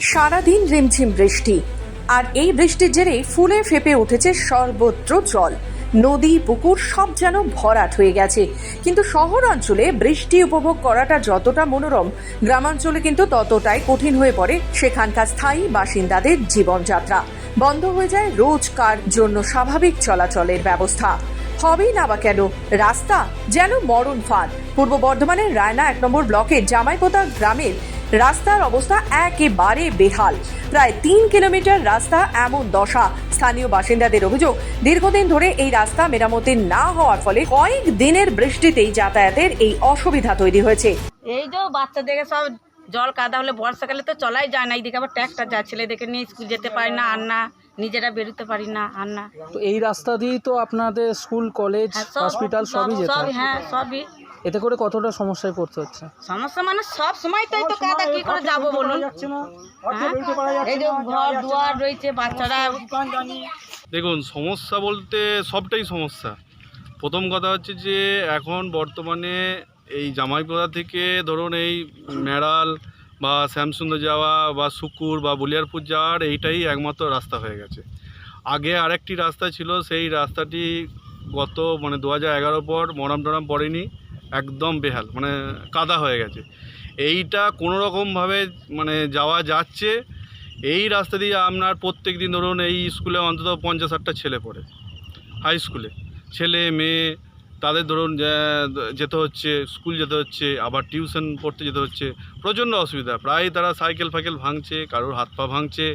সারাদিন রিমঝিম বৃষ্টি। আর এই বৃষ্টির জেরে ফুলে ফেপে উঠেছে সর্বত্র জল। নদী, পুকুর সব যেন ভরাট হয়ে গেছে। কিন্তু শহর অঞ্চলে বৃষ্টি উপভোগ করাটা যতটা মনোরম, গ্রামাঞ্চলে কিন্তু ততটাই কঠিন হয়ে পড়ে সেখানকার স্থায়ী বাসিন্দাদের জীবনযাত্রা। বন্ধ হয়ে যায় রোজকার জন্য স্বাভাবিক চলাচলের ব্যবস্থা। হবেই না বা কেন? রাস্তা যেন মরণ ফাঁদ। পূর্ব বর্ধমানের রায়না এক নম্বর ব্লকের জামাইপোতা গ্রামের রাস্তার অবস্থা একেবারে বেহাল। প্রায় তিন কিলোমিটার রাস্তা এমন দশা। স্থানীয় বাসিন্দাদের অভিযোগ দীর্ঘদিন ধরে এই রাস্তা মেরামতি না হওয়ার ফলে কয়েক দিনের বৃষ্টিতেই যাতায়াতের এই অসুবিধা তৈরি হয়েছে। এই তো বাচ্চাদেরকে সব জল কাদা হলে বর্ষাকালে তো চলাই যায় না। এইদিকে আবার ট্যাক্সটা যায় ছেলেদেরকে নিয়ে স্কুল যেতে পারি না আর না নিজেরা বেরোতে পারি না আর না। তো এই রাস্তা দিয়েই তো আপনাদের স্কুল কলেজ হ্যাঁ, হসপিটাল সবই যেতে হ্যাঁ সবই এতে করে কতটা সমস্যায় পড়তে হচ্ছে? সমস্যা মানে সব সময় তো কাদা কি করে যাব বলুন? হ্যাঁ? এই যে ঘর দুয়ার রয়েছে বাচ্চারা দেখুন সমস্যা বলতে সবটাই সমস্যা। প্রথম কথা হচ্ছে যে এখন বর্তমানে এই জামাইপাড়া থেকে ধরুন এই মেড়াল বা শ্যামসুন্দর যাওয়া বা সুকুর বা বলিয়ারপুর যাওয়ার এইটাই একমাত্র রাস্তা হয়ে গেছে। আগে আরেকটি রাস্তা ছিল সেই রাস্তাটি গত মানে দু হাজার এগারো পর মরাম টরাম পড়েনি। একদম বেহাল মানে কাদা হয়ে গেছে। এইটা কোনো রকমভাবে মানে যাওয়া যাচ্ছে, এই রাস্তা দিয়ে আপনার প্রত্যেক দিন ধরুন এই স্কুলে অন্তত পঞ্চাশ ষাটটা ছেলে পড়ে হাই স্কুলে ছেলে, মেয়ে, তাদের ধরুন যেতে হচ্ছে, স্কুল যেতে হচ্ছে, আবার টিউশন পড়তে যেতে হচ্ছে, প্রচণ্ড অসুবিধা। প্রায় তারা সাইকেল ফাইকেল ভাঙছে, কারোর হাত পা ভাঙছে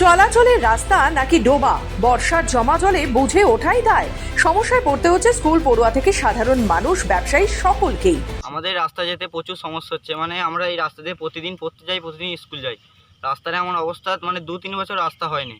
চলাচলের রাস্তা নাকি ডোবা? বর্ষার জমা জলে বুঝে ওঠাই দায়। সমস্যায় পড়তে হচ্ছে স্কুল পড়ুয়া থেকে সাধারণ মানুষ, ব্যবসায়ী সকলকেই। আমাদের রাস্তা যেতে প্রচুর সমস্যা হচ্ছে। মানে আমরা এই রাস্তা দিয়ে প্রতিদিন পড়তে যাই, প্রতিদিন স্কুল যাই। রাস্তার এমন অবস্থা মানে দু তিন বছর রাস্তা হয়নি।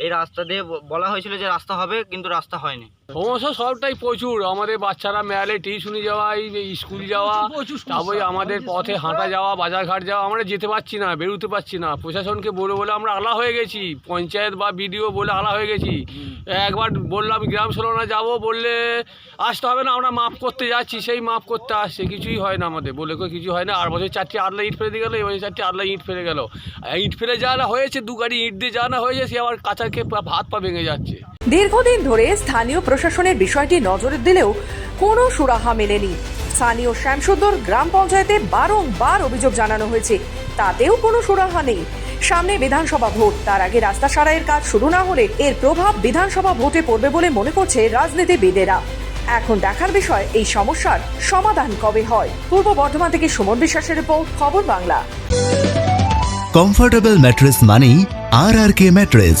এই রাস্তা দিয়ে ব- বলা হয়েছিল যে রাস্তা হবে কিন্তু রাস্তা হয়নি। সমস্যা সবটাই প্রচুর। আমাদের বাচ্চারা মেয়ালে টিউশনি যাওয়া এই স্কুল যাওয়া তারপরে আমাদের পথে হাঁটা যাওয়া বাজারঘাট যাওয়া আমরা যেতে পারছি না বেরোতে পারছি না। প্রশাসনকে বলে বলে আমরা আলা হয়ে গেছি। পঞ্চায়েত বা বিডিও বলে আলা হয়ে গেছি। একবার বললাম গ্রাম সলোনা যাব বললে আসতে হবে না আমরা মাপ করতে যাচ্ছি। সেই মাপ করতে আসছে কিছুই হয় না আমাদের। বলে কই কিছু হয় না। আর বছর চারটি আদলা ইট ফেলে দিয়ে গেলো এবার চারটি আদলা ইট ফেলে গেল। ইট ফেলে যা না হয়েছে দু গাড়ি ইট দিয়ে যা না হয়েছে সে আবার কাঁচাকে হাত পা ভেঙে যাচ্ছে। দীর্ঘদিন ধরে স্থানীয় প্রশাসনের বিষয়টি নজরে দিলেও কোনো সুরাহা মেলেনি। স্থানীয় শ্যামসুন্দর গ্রাম পঞ্চায়েতে বারংবার অভিযোগ জানানো হয়েছে। তাতেও কোনো সুরাহা নেই। সামনে বিধানসভা ভোট তার আগে রাস্তা সারাইয়ের কাজ শুরু না হলে এর প্রভাব বিধানসভা ভোটে পড়বে বলে মনে করছে রাজনীতিবিদেরা। এখন দেখার বিষয় এই সমস্যার সমাধান কবে হয়? পূর্ব বর্ধমান থেকে সুমন বিশ্বাসের রিপোর্ট খবর বাংলা। কমফোর্টেবল ম্যাট্রেস মানেই R R K mattress